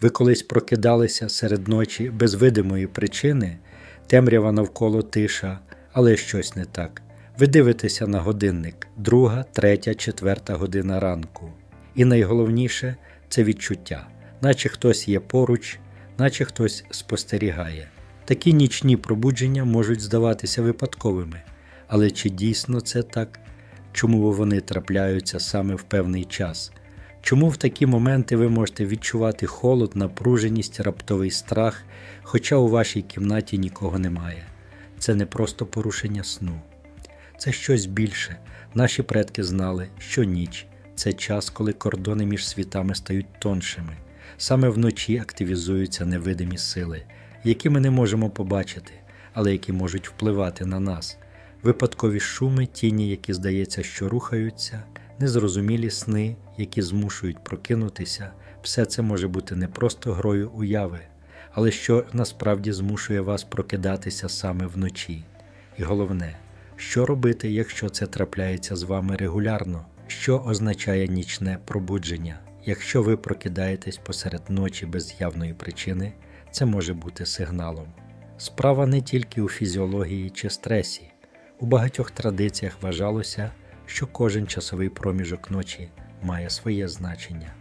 Ви колись прокидалися серед ночі без видимої причини, темрява навколо тиша, але щось не так. Ви дивитеся на годинник, друга, третя, четверта година ранку. І найголовніше це відчуття, наче хтось є поруч, наче хтось спостерігає. Такі нічні пробудження можуть здаватися випадковими, але чи дійсно це так? Чому вони трапляються саме в певний час? Чому в такі моменти ви можете відчувати холод, напруженість, раптовий страх, хоча у вашій кімнаті нікого немає? Це не просто порушення сну, це щось більше. Наші предки знали, що ніч це час, коли кордони між світами стають тоншими. Саме вночі активізуються невидимі сили, які ми не можемо побачити, але які можуть впливати на нас. Випадкові шуми, тіні, які здається, що рухаються, незрозумілі сни, які змушують прокинутися, все це може бути не просто грою уяви, але що насправді змушує вас прокидатися саме вночі. І головне, що робити, якщо це трапляється з вами регулярно, що означає нічне пробудження. Якщо ви прокидаєтесь посеред ночі без явної причини, це може бути сигналом. Справа не тільки у фізіології чи стресі. У багатьох традиціях вважалося, що кожен часовий проміжок ночі має своє значення.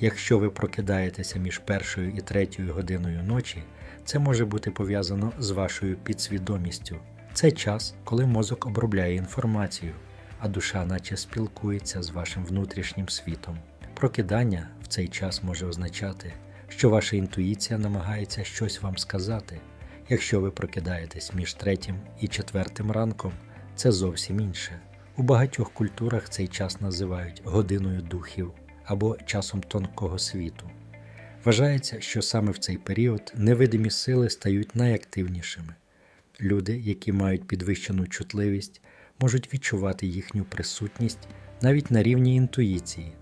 Якщо ви прокидаєтеся між першою і третьою годиною ночі, це може бути пов'язано з вашою підсвідомістю. Це час, коли мозок обробляє інформацію, а душа наче спілкується з вашим внутрішнім світом. Прокидання в цей час може означати, що ваша інтуїція намагається щось вам сказати. Якщо ви прокидаєтесь між третім і четвертим ранком, це зовсім інше. У багатьох культурах цей час називають годиною духів або часом тонкого світу. Вважається, що саме в цей період невидимі сили стають найактивнішими. Люди, які мають підвищену чутливість, можуть відчувати їхню присутність навіть на рівні інтуїції,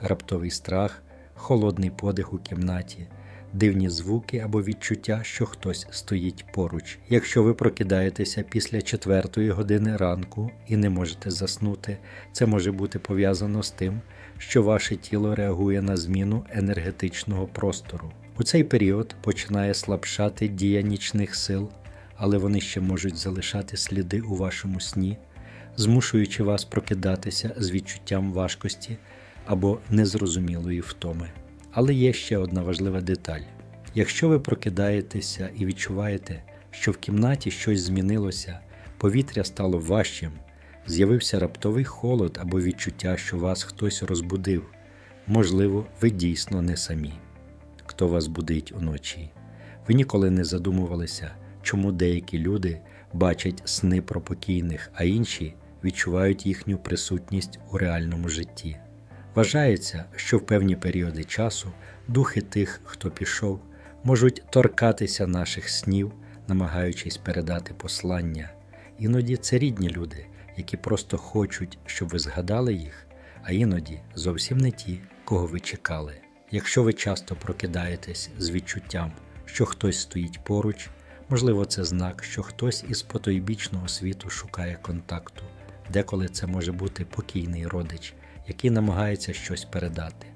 раптовий страх, холодний подих у кімнаті, дивні звуки або відчуття, що хтось стоїть поруч. Якщо ви прокидаєтеся після четвертої години ранку і не можете заснути, це може бути пов'язано з тим, що ваше тіло реагує на зміну енергетичного простору. У цей період починає слабшати дія нічних сил, але вони ще можуть залишати сліди у вашому сні, змушуючи вас прокидатися з відчуттям важкості або незрозумілої втоми. Але є ще одна важлива деталь: якщо ви прокидаєтеся і відчуваєте, що в кімнаті щось змінилося, повітря стало важчим, з'явився раптовий холод або відчуття, що вас хтось розбудив, можливо, ви дійсно не самі. Хто вас будить уночі? Ви ніколи не задумувалися, чому деякі люди бачать сни про покійних, а інші відчувають їхню присутність у реальному житті. Вважається, що в певні періоди часу духи тих, хто пішов, можуть торкатися наших снів, намагаючись передати послання. Іноді це рідні люди, які просто хочуть, щоб ви згадали їх, а іноді зовсім не ті, кого ви чекали. Якщо ви часто прокидаєтесь з відчуттям, що хтось стоїть поруч, можливо, це знак, що хтось із потойбічного світу шукає контакту, деколи це може бути покійний родич який намагається щось передати.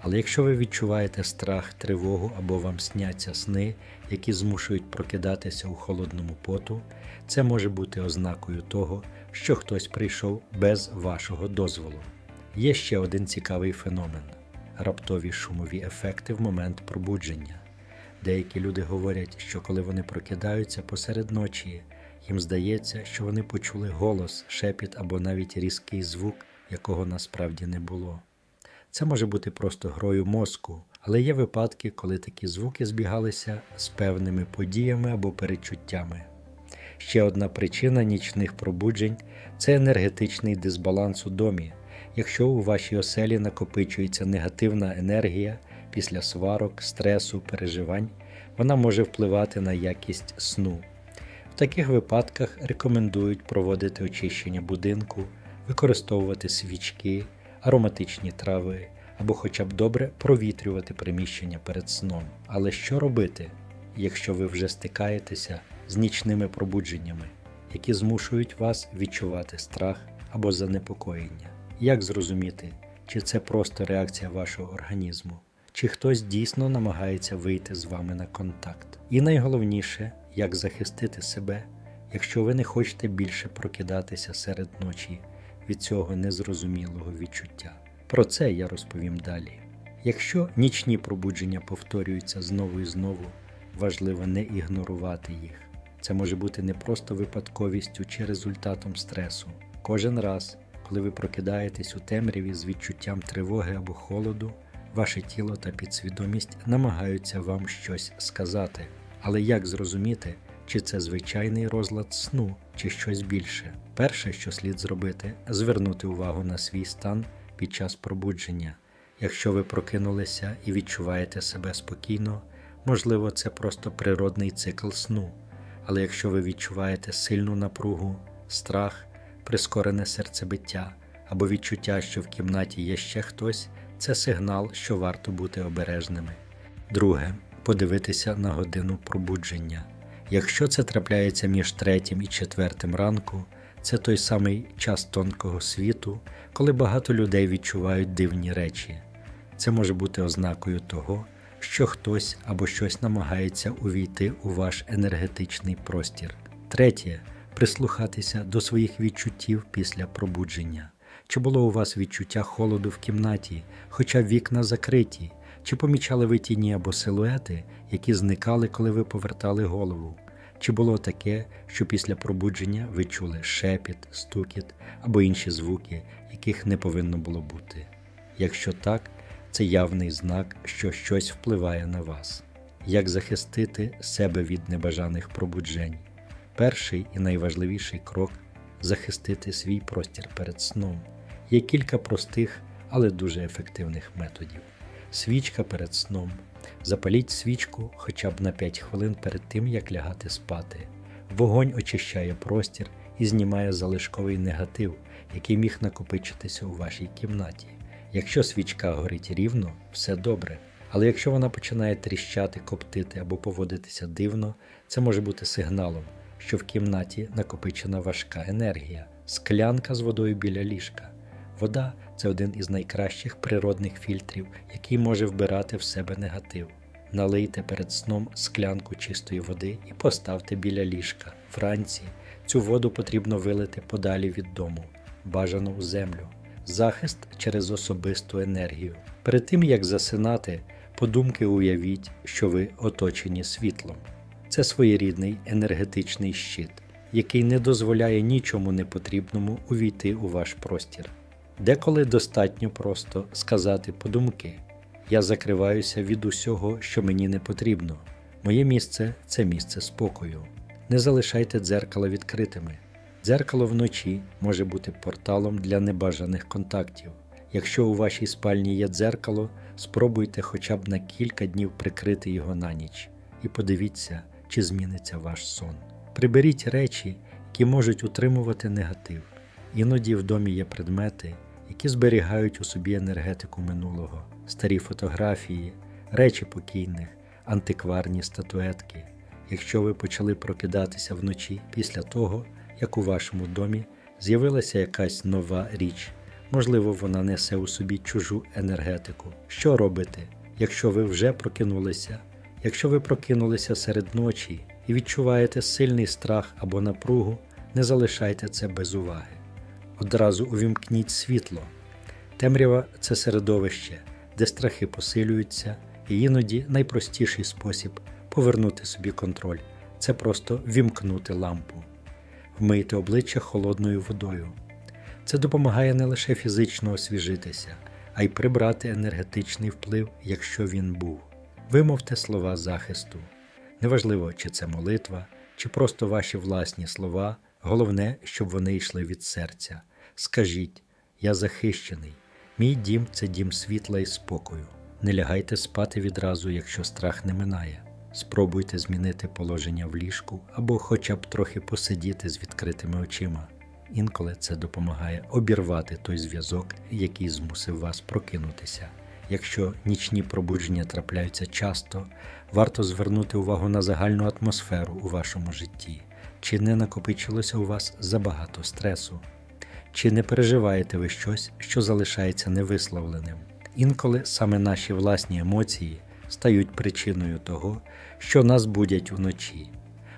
Але якщо ви відчуваєте страх, тривогу або вам сняться сни, які змушують прокидатися у холодному поту, це може бути ознакою того, що хтось прийшов без вашого дозволу. Є ще один цікавий феномен раптові шумові ефекти в момент пробудження. Деякі люди говорять, що коли вони прокидаються посеред ночі, їм здається, що вони почули голос, шепіт або навіть різкий звук, якого насправді не було. Це може бути просто грою мозку, але є випадки, коли такі звуки збігалися з певними подіями або перечуттями. Ще одна причина нічних пробуджень це енергетичний дисбаланс у домі. Якщо у вашій оселі накопичується негативна енергія після сварок, стресу, переживань, вона може впливати на якість сну. В таких випадках рекомендують проводити очищення будинку використовувати свічки, ароматичні трави або хоча б добре провітрювати приміщення перед сном. Але що робити, якщо ви вже стикаєтеся з нічними пробудженнями, які змушують вас відчувати страх або занепокоєння? Як зрозуміти, чи це просто реакція вашого організму, чи хтось дійсно намагається вийти з вами на контакт. І найголовніше, як захистити себе, якщо ви не хочете більше прокидатися серед ночі від цього незрозумілого відчуття. Про це я розповім далі. Якщо нічні пробудження повторюються знову і знову, важливо не ігнорувати їх. Це може бути не просто випадковістю чи результатом стресу. Кожен раз, коли ви прокидаєтесь у темряві з відчуттям тривоги або холоду, ваше тіло та підсвідомість намагаються вам щось сказати. Але як зрозуміти, чи це звичайний розлад сну, чи щось більше? Перше, що слід зробити, звернути увагу на свій стан під час пробудження. Якщо ви прокинулися і відчуваєте себе спокійно, можливо, це просто природний цикл сну. Але якщо ви відчуваєте сильну напругу, страх, прискорене серцебиття або відчуття, що в кімнаті є ще хтось, це сигнал, що варто бути обережними. Друге, подивитися на годину пробудження. Якщо це трапляється між третім і четвертим ранку, це той самий час тонкого світу, коли багато людей відчувають дивні речі. Це може бути ознакою того, що хтось або щось намагається увійти у ваш енергетичний простір. Третє прислухатися до своїх відчуттів після пробудження. Чи було у вас відчуття холоду в кімнаті, хоча вікна закриті, чи помічали ви тіні або силуети, які зникали, коли ви повертали голову? Чи було таке, що після пробудження ви чули шепіт, стукіт або інші звуки, яких не повинно було бути? Якщо так, це явний знак, що щось впливає на вас. Як захистити себе від небажаних пробуджень? Перший і найважливіший крок захистити свій простір перед сном. Є кілька простих, але дуже ефективних методів. Свічка перед сном. Запаліть свічку хоча б на 5 хвилин перед тим, як лягати спати. Вогонь очищає простір і знімає залишковий негатив, який міг накопичитися у вашій кімнаті. Якщо свічка горить рівно, все добре. Але якщо вона починає тріщати, коптити або поводитися дивно, це може бути сигналом, що в кімнаті накопичена важка енергія, склянка з водою біля ліжка. Вода це один із найкращих природних фільтрів, який може вбирати в себе негатив. Налийте перед сном склянку чистої води і поставте біля ліжка. Вранці цю воду потрібно вилити подалі від дому, бажано у землю. Захист через особисту енергію. Перед тим як засинати, подумки уявіть, що ви оточені світлом. Це своєрідний енергетичний щит, який не дозволяє нічому непотрібному увійти у ваш простір. Деколи достатньо просто сказати подумки: я закриваюся від усього, що мені не потрібно. Моє місце це місце спокою. Не залишайте дзеркала відкритими. Дзеркало вночі може бути порталом для небажаних контактів. Якщо у вашій спальні є дзеркало, спробуйте хоча б на кілька днів прикрити його на ніч і подивіться, чи зміниться ваш сон. Приберіть речі, які можуть утримувати негатив. Іноді в домі є предмети, які зберігають у собі енергетику минулого, старі фотографії, речі покійних, антикварні статуетки. Якщо ви почали прокидатися вночі після того, як у вашому домі з'явилася якась нова річ, можливо, вона несе у собі чужу енергетику. Що робити, якщо ви вже прокинулися? Якщо ви прокинулися серед ночі і відчуваєте сильний страх або напругу, не залишайте це без уваги. Одразу увімкніть світло. Темрява це середовище, де страхи посилюються, і іноді найпростіший спосіб повернути собі контроль це просто вімкнути лампу, вмийте обличчя холодною водою. Це допомагає не лише фізично освіжитися, а й прибрати енергетичний вплив, якщо він був. Вимовте слова захисту. Неважливо, чи це молитва, чи просто ваші власні слова, головне, щоб вони йшли від серця. Скажіть, я захищений, мій дім це дім світла і спокою. Не лягайте спати відразу, якщо страх не минає. Спробуйте змінити положення в ліжку або хоча б трохи посидіти з відкритими очима. Інколи це допомагає обірвати той зв'язок, який змусив вас прокинутися. Якщо нічні пробудження трапляються часто, варто звернути увагу на загальну атмосферу у вашому житті, чи не накопичилося у вас забагато стресу, чи не переживаєте ви щось, що залишається невисловленим. Інколи саме наші власні емоції стають причиною того, що нас будять вночі.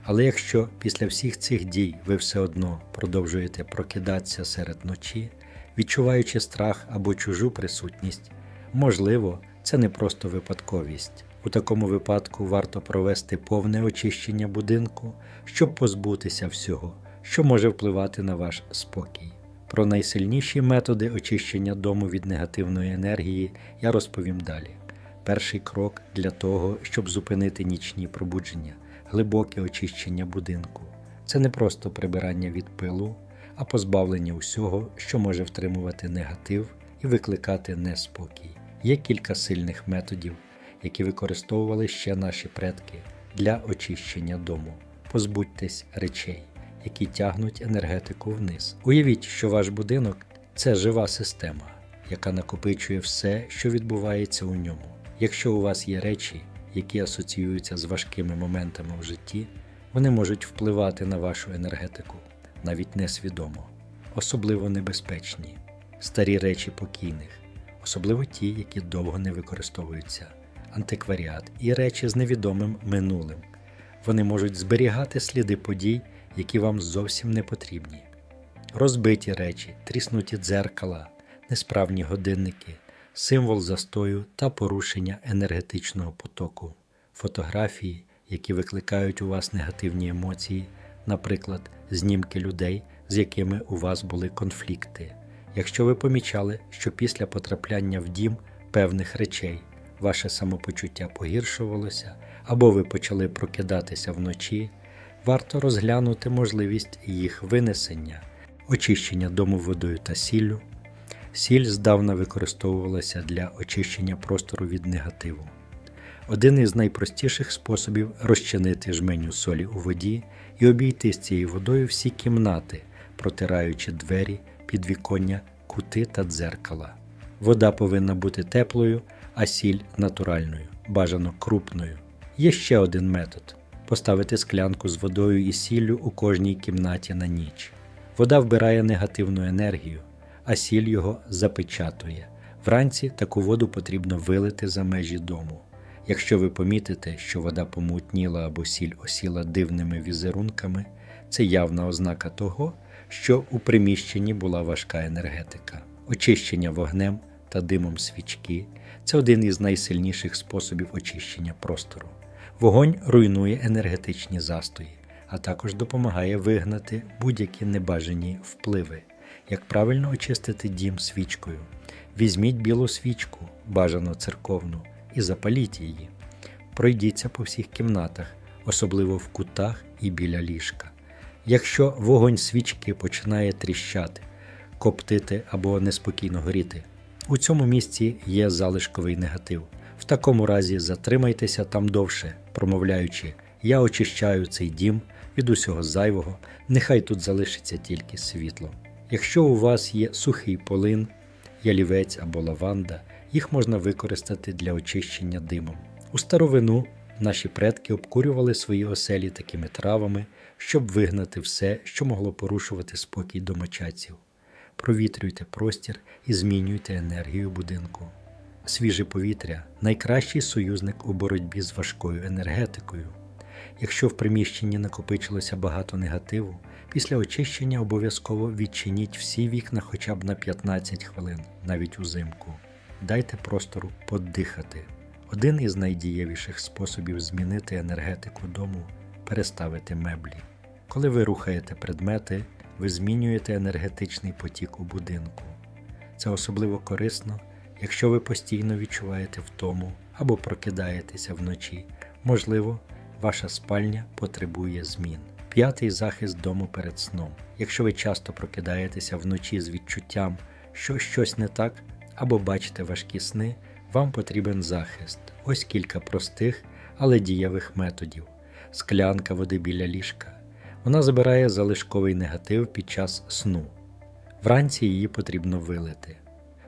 Але якщо після всіх цих дій ви все одно продовжуєте прокидатися серед ночі, відчуваючи страх або чужу присутність, можливо, це не просто випадковість. У такому випадку варто провести повне очищення будинку, щоб позбутися всього, що може впливати на ваш спокій. Про найсильніші методи очищення дому від негативної енергії я розповім далі. Перший крок для того, щоб зупинити нічні пробудження, глибоке очищення будинку. Це не просто прибирання від пилу, а позбавлення усього, що може втримувати негатив і викликати неспокій. Є кілька сильних методів, які використовували ще наші предки для очищення дому. Позбудьтесь речей, які тягнуть енергетику вниз. Уявіть, що ваш будинок це жива система, яка накопичує все, що відбувається у ньому. Якщо у вас є речі, які асоціюються з важкими моментами в житті, вони можуть впливати на вашу енергетику, навіть несвідомо, особливо небезпечні, старі речі покійних, особливо ті, які довго не використовуються, антикваріат і речі з невідомим минулим. Вони можуть зберігати сліди подій, які вам зовсім не потрібні. Розбиті речі, тріснуті дзеркала, несправні годинники, символ застою та порушення енергетичного потоку, фотографії, які викликають у вас негативні емоції, наприклад, знімки людей, з якими у вас були конфлікти. Якщо ви помічали, що після потрапляння в дім певних речей ваше самопочуття погіршувалося, або ви почали прокидатися вночі, варто розглянути можливість їх винесення, очищення дому водою та сіллю. Сіль здавна використовувалася для очищення простору від негативу. Один із найпростіших способів розчинити жменю солі у воді і обійти з цією водою всі кімнати, протираючи двері, підвіконня, кути та дзеркала. Вода повинна бути теплою, а сіль натуральною, бажано крупною. Є ще один метод поставити склянку з водою і сіллю у кожній кімнаті на ніч. Вода вбирає негативну енергію, а сіль його запечатує. Вранці таку воду потрібно вилити за межі дому. Якщо ви помітите, що вода помутніла або сіль осіла дивними візерунками, це явна ознака того, що у приміщенні була важка енергетика. Очищення вогнем та димом свічки це один із найсильніших способів очищення простору. Вогонь руйнує енергетичні застої, а також допомагає вигнати будь-які небажані впливи. Як правильно очистити дім свічкою? Візьміть білу свічку, бажано церковну, і запаліть її. Пройдіться по всіх кімнатах, особливо в кутах і біля ліжка. Якщо вогонь свічки починає тріщати, коптити або неспокійно горіти, у цьому місці є залишковий негатив. В такому разі затримайтеся там довше, промовляючи, я очищаю цей дім від усього зайвого, нехай тут залишиться тільки світло. Якщо у вас є сухий полин, ялівець або лаванда, їх можна використати для очищення димом. У старовину наші предки обкурювали свої оселі такими травами, щоб вигнати все, що могло порушувати спокій домочадців. Провітрюйте простір і змінюйте енергію будинку. Свіже повітря найкращий союзник у боротьбі з важкою енергетикою. Якщо в приміщенні накопичилося багато негативу, після очищення обов'язково відчиніть всі вікна хоча б на 15 хвилин, навіть узимку. Дайте простору подихати. Один із найдієвіших способів змінити енергетику дому переставити меблі. Коли ви рухаєте предмети, ви змінюєте енергетичний потік у будинку. Це особливо корисно, якщо ви постійно відчуваєте втому або прокидаєтеся вночі. Можливо, ваша спальня потребує змін. П'ятий захист дому перед сном. Якщо ви часто прокидаєтеся вночі з відчуттям, що щось не так, або бачите важкі сни, вам потрібен захист. Ось кілька простих, але дієвих методів. Склянка води біля ліжка. Вона забирає залишковий негатив під час сну. Вранці її потрібно вилити.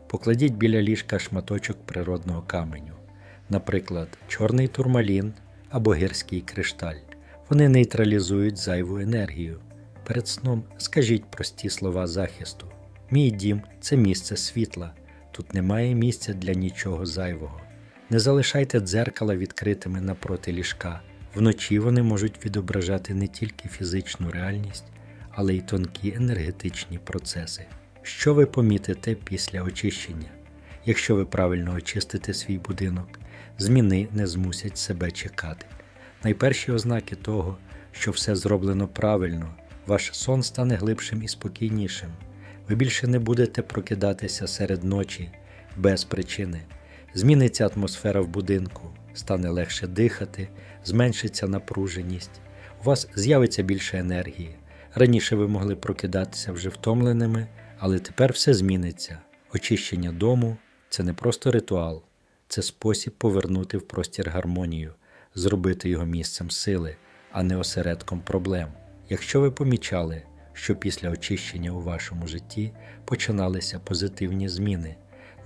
Покладіть біля ліжка шматочок природного каменю, наприклад, чорний турмалін або гірський кришталь. Вони нейтралізують зайву енергію. Перед сном скажіть прості слова захисту. Мій дім це місце світла. Тут немає місця для нічого зайвого. Не залишайте дзеркала відкритими напроти ліжка. Вночі вони можуть відображати не тільки фізичну реальність, але й тонкі енергетичні процеси. Що ви помітите після очищення? Якщо ви правильно очистите свій будинок, зміни не змусять себе чекати. Найперші ознаки того, що все зроблено правильно, ваш сон стане глибшим і спокійнішим. Ви більше не будете прокидатися серед ночі без причини. Зміниться атмосфера в будинку, стане легше дихати, зменшиться напруженість, у вас з'явиться більше енергії. Раніше ви могли прокидатися вже втомленими, але тепер все зміниться. Очищення дому це не просто ритуал, це спосіб повернути в простір гармонію, зробити його місцем сили, а не осередком проблем. Якщо ви помічали, що після очищення у вашому житті починалися позитивні зміни,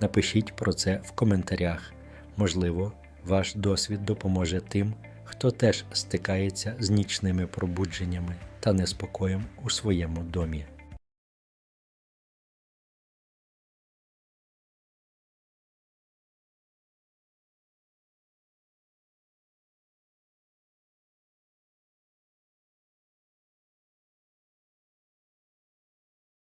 напишіть про це в коментарях. Можливо, ваш досвід допоможе тим, хто теж стикається з нічними пробудженнями та неспокоєм у своєму домі.